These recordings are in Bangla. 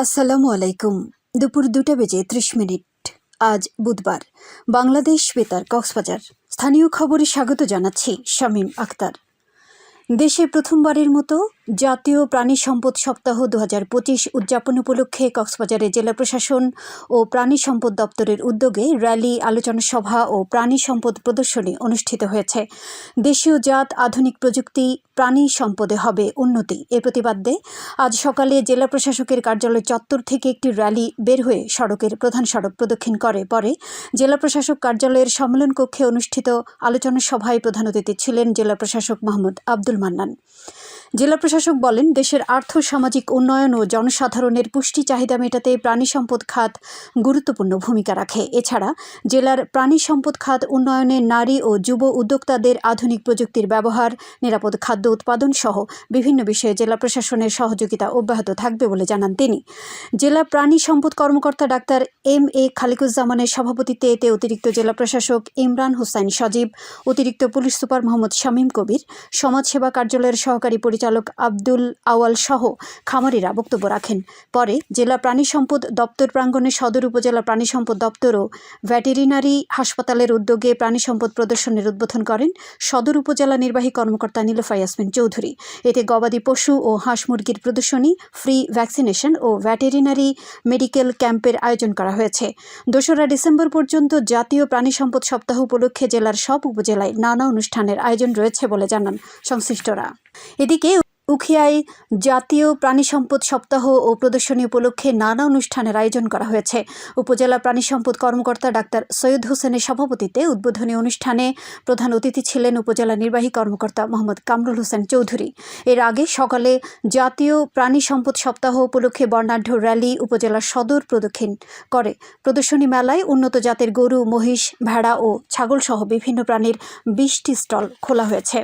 আসসালামু আলাইকুম। দুপুর দুটা বেজে ত্রিশ মিনিট। আজ বুধবার। বাংলাদেশ বেতার, কক্সবাজার। স্থানীয় খবরে স্বাগত জানাচ্ছি শামীম আক্তার দেশে প্রথমবারের মতো জাতীয় প্রাণী সম্পদ সপ্তাহ দু হাজার পঁচিশ উদযাপন উপলক্ষে কক্সবাজারে জেলা প্রশাসন ও প্রাণী সম্পদ দপ্তরের উদ্যোগে র্যালি, আলোচনা সভা ও প্রাণী সম্পদ প্রদর্শনী অনুষ্ঠিত হয়েছে। দেশীয় জাত, আধুনিক প্রযুক্তি, প্রাণী সম্পদে হবে উন্নতি। এ প্রতিবাদে আজ সকালে জেলা প্রশাসকের কার্যালয় চত্বর থেকে একটি র্যালি বের হয়ে সড়কের প্রধান সড়ক প্রদক্ষিণ করে। পরে জেলা প্রশাসক কার্যালয়ের সম্মেলন কক্ষে অনুষ্ঠিত আলোচনা সভায় প্রধান অতিথি ছিলেন জেলা প্রশাসক মোহাম্মদ আব্দুল মান্নান। জেলা প্রশাসক বলেন, দেশের আর্থ, সামাজিক উন্নয়ন ও জনসাধারণের পুষ্টি চাহিদা মেটাতে প্রাণী সম্পদ খাত গুরুত্বপূর্ণ ভূমিকা রাখে। এছাড়া, জেলার প্রাণী সম্পদ খাত উন্নয়নে নারী ও যুব উদ্যোক্তাদের আধুনিক প্রযুক্তির ব্যবহার, নিরাপদ খাদ্য উৎপাদন সহ বিভিন্ন বিষয়ে জেলা প্রশাসনের সহযোগিতা অব্যাহত থাকবে বলে জানান তিনি। জেলা প্রাণী সম্পদ কর্মকর্তা ডাক্তার এম এ খালিকুজ্জামানের সভাপতিত্বে এতে অতিরিক্ত জেলা প্রশাসক ইমরান হোসাইন সজীব, অতিরিক্ত পুলিশ সুপার মোহাম্মদ শামীম কবির, সমাজসেবা কার্যালয়ের সহকারী পরিচালক আব্দুল আওয়াল সহ খামারিরা বক্তব্য রাখেন। পরে জেলা প্রাণী সম্পদ দপ্তর প্রাঙ্গণে সদর উপজেলা প্রাণী সম্পদ দপ্তর ও ভেটেরিনারি হাসপাতালের উদ্যোগে প্রাণী সম্পদ প্রদর্শনীর উদ্বোধন করেন সদর উপজেলা নির্বাহী কর্মকর্তা নীলফা ইয়াসমিন চৌধুরী। এতে গবাদি পশু ও হাঁস মুরগির প্রদর্শনী, ফ্রি ভ্যাকসিনেশন ও ভেটেরিনারি মেডিকেল ক্যাম্পের আয়োজন করা হয়েছে। দোসরা ডিসেম্বর পর্যন্ত জাতীয় প্রাণী সম্পদ সপ্তাহ উপলক্ষে জেলার সব উপজেলায় নানা অনুষ্ঠানের আয়োজন রয়েছে বলে জানান সংশ্লিষ্টরা। এদিকে উখিয়ায় জাতীয় প্রাণী সম্পদ সপ্তাহ ও প্রদর্শনী উপলক্ষে নানা অনুষ্ঠানের আয়োজন করা হয়েছে। উপজেলা প্রাণী সম্পদ কর্মকর্তা ডাক্তার সৈয়দ হোসেনের সভাপতিত্বে উদ্বোধনী অনুষ্ঠানে প্রধান অতিথি ছিলেন উপজেলা নির্বাহী কর্মকর্তা মোহাম্মদ কামরুল হোসেন চৌধুরী। এর আগে সকালে জাতীয় প্রাণী সম্পদ সপ্তাহ উপলক্ষে বর্ণাঢ্য র্যালি উপজেলার সদর প্রদক্ষিণ করে। প্রদর্শনী মেলায় উন্নত জাতের গরু, মহিষ, ভেড়া ও ছাগলসহ বিভিন্ন প্রাণীর বিশটি স্টল খোলা হয়েছে।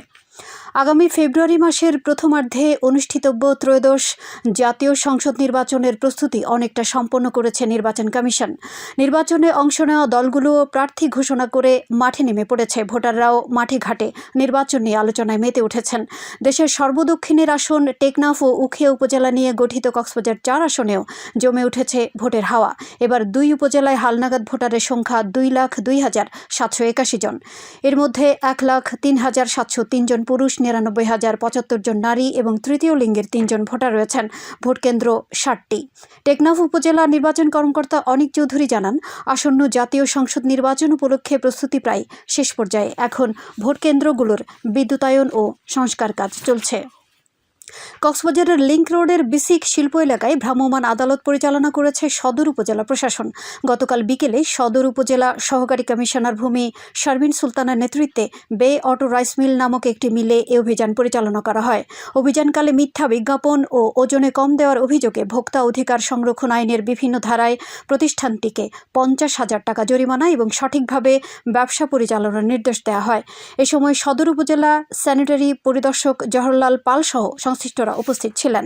আগামী ফেব্রুয়ারি মাসের প্রথমার্ধে অনুষ্ঠিতব্য ত্রয়োদশ জাতীয় সংসদ নির্বাচনের প্রস্তুতি অনেকটা সম্পন্ন করেছে নির্বাচন কমিশন। নির্বাচনে অংশ নেওয়া দলগুলো প্রার্থী ঘোষণা করে মাঠে নেমে পড়েছে। ভোটাররাও মাঠে ঘাটে নির্বাচন নিয়ে আলোচনায় মেতে উঠেছেন। দেশের সর্বদক্ষিণের আসন টেকনাফ ও উখিয়া উপজেলা নিয়ে গঠিত কক্সবাজার চার আসনেও জমে উঠেছে ভোটের হাওয়া। এবার দুই উপজেলায় হালনাগাদ ভোটারের সংখ্যা দুই লাখ দুই হাজার সাতশো একাশি জন। এর মধ্যে এক লাখ তিন হাজার সাতশো তিনজন পুরুষ নিরানব্বই হাজার পঁচাত্তর জন নারী এবং তৃতীয় লিঙ্গের তিনজন ভোটার রয়েছেন। ভোটকেন্দ্র ষাটটি টেকনাফ উপজেলা নির্বাচন কর্মকর্তা অনিক চৌধুরী জানান, আসন্ন জাতীয় সংসদ নির্বাচন উপলক্ষে প্রস্তুতি প্রায় শেষ পর্যায়ে। এখন ভোটকেন্দ্রগুলোর বিদ্যুতায়ন ও সংস্কার কাজ চলছে। কক্সবাজারের লিংক রোডের বিসিক শিল্প এলাকায় ভ্রাম্যমাণ আদালত পরিচালনা করেছে সদর উপজেলা প্রশাসন। গতকাল বিকেলে সদর উপজেলা সহকারী কমিশনার ভূমি শারমিন সুলতানার নেতৃত্বে বে অটো রাইস মিল নামক একটি মিলে এ অভিযান পরিচালনা করা হয়। অভিযানকালে মিথ্যা বিজ্ঞাপন ও ওজনে কম দেওয়ার অভিযোগে ভোক্তা অধিকার সংরক্ষণ আইনের বিভিন্ন ধারায় প্রতিষ্ঠানটিকে পঞ্চাশ হাজার টাকা জরিমানা এবং সঠিকভাবে ব্যবসা পরিচালনার নির্দেশ দেওয়া হয়। এ সময় সদর উপজেলা স্যানিটারি পরিদর্শক জহরলাল পাল সহ সংশ্লিষ্টরা উপস্থিত ছিলেন।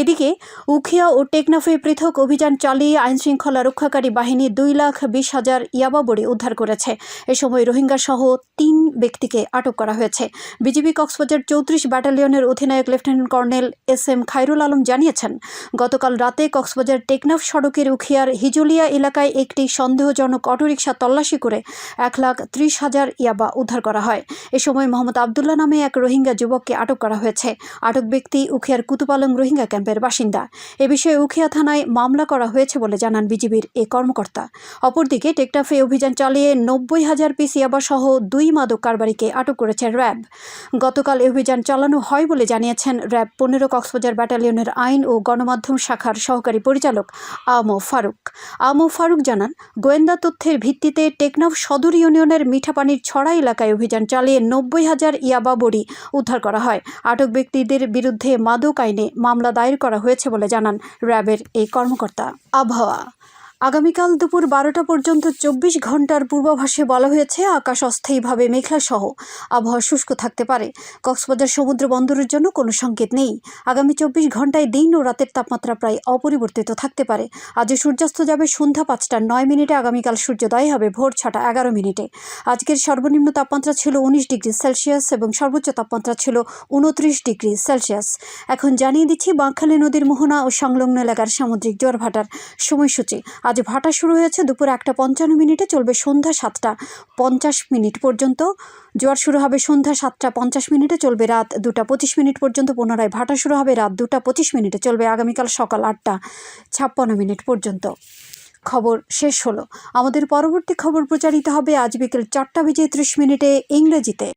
এদিকে, উখিয়া ও টেকনাফে পৃথক অভিযান চালিয়ে আইনশৃঙ্খলা রক্ষাকারী বাহিনী দুই লাখ বিশ হাজার ইয়াবা বড়ি উদ্ধার করেছে। এ সময় রোহিঙ্গা সহ তিন ব্যক্তিকে আটক করা হয়েছে। বিজিবি কক্সবাজার চৌত্রিশ ব্যাটালিয়নের অধিনায়ক lieutenant colonel S M Khairul Alam জানিয়েছেন, গতকাল রাতে কক্সবাজার টেকনাফ সড়কের উখিয়ার হিজুলিয়া এলাকায় একটি সন্দেহজনক অটোরিকশা তল্লাশি করে এক লাখ ত্রিশ হাজার ইয়াবা উদ্ধার করা হয়। এ সময় মোহাম্মদ আবদুল্লাহ নামে এক রোহিঙ্গা যুবককে আটক করা হয়েছে। আটক ব্যক্তি উখিয়ার কুতুপালং রোহিঙ্গা ক্যাম্পের বাসিন্দা। এ বিষয়ে উখিয়া থানায় মামলা করা হয়েছে বলে জানান বিজিবির এ কর্মকর্তা। অপরদিকে টেকটাফে অভিযান চালিয়ে নব্বই হাজার পিস ইয়াবা সহ দুই মাদক কারবারিকে আটক করেছে র্যাব। গতকাল এ অভিযান চালানো হয় বলে জানিয়েছেন র্যাব পনেরো কক্সবাজার ব্যাটালিয়নের আইন ও গণমাধ্যম শাখার সহকারী পরিচালক আমো ফারুক। আমো ফারুক জানান, গোয়েন্দা তথ্যের ভিত্তিতে টেকনাফ সদর ইউনিয়নের মিঠাপানির ছড়া এলাকায় অভিযান চালিয়ে নব্বই হাজার ইয়াবা বড়ি উদ্ধার করা হয়। আটক ব্যক্তিদের বিরুদ্ধে মাদক আইনে মামলা দায়ের করা হয়েছে বলে জানান র্যাবের এই কর্মকর্তা। আবহাওয়া আগামীকাল দুপুর বারোটা পর্যন্ত চব্বিশ ঘণ্টার পূর্বাভাসে বলা হয়েছে, আকাশ অস্থায়ীভাবে মেঘলা সহ আবহাওয়া শুষ্ক থাকতে পারে। কক্সবাজার সমুদ্র বন্দরের জন্য কোনো সংকেত নেই। আগামী চব্বিশ ঘন্টায় দিন ও রাতের তাপমাত্রা প্রায় অপরিবর্তিত থাকতে পারে। আজ সূর্যাস্ত যাবে সন্ধ্যা পাঁচটা নয় মিনিটে, আগামীকাল সূর্যোদয় হবে ভোর ছটা এগারো মিনিটে। আজকের সর্বনিম্ন তাপমাত্রা ছিল উনিশ ডিগ্রি সেলসিয়াস এবং সর্বোচ্চ তাপমাত্রা ছিল উনত্রিশ ডিগ্রি সেলসিয়াস। এখন জানিয়ে দিচ্ছি, বাঁকখালী নদীর মোহনা ও সংলগ্ন এলাকার সামুদ্রিক জোয়ার ভাটার সময়সূচি। আজ ভাটা শুরু হয়েছে দুপুর একটা পঞ্চান্ন মিনিটে, চলবে সন্ধ্যা সাতটা পঞ্চাশ মিনিট পর্যন্ত। জোয়ার শুরু হবে সন্ধ্যা সাতটা পঞ্চাশ মিনিটে, চলবে রাত দুটা পঁচিশ মিনিট পর্যন্ত। পুনরায় ভাটা শুরু হবে রাত দুটা পঁচিশ মিনিটে, চলবে আগামীকাল সকাল আটটা ছাপ্পান্ন মিনিট পর্যন্ত। খবর শেষ হলো। আমাদের পরবর্তী খবর প্রচারিত হবে আজ বিকেল চারটা বেজে ত্রিশ মিনিটে ইংরেজিতে।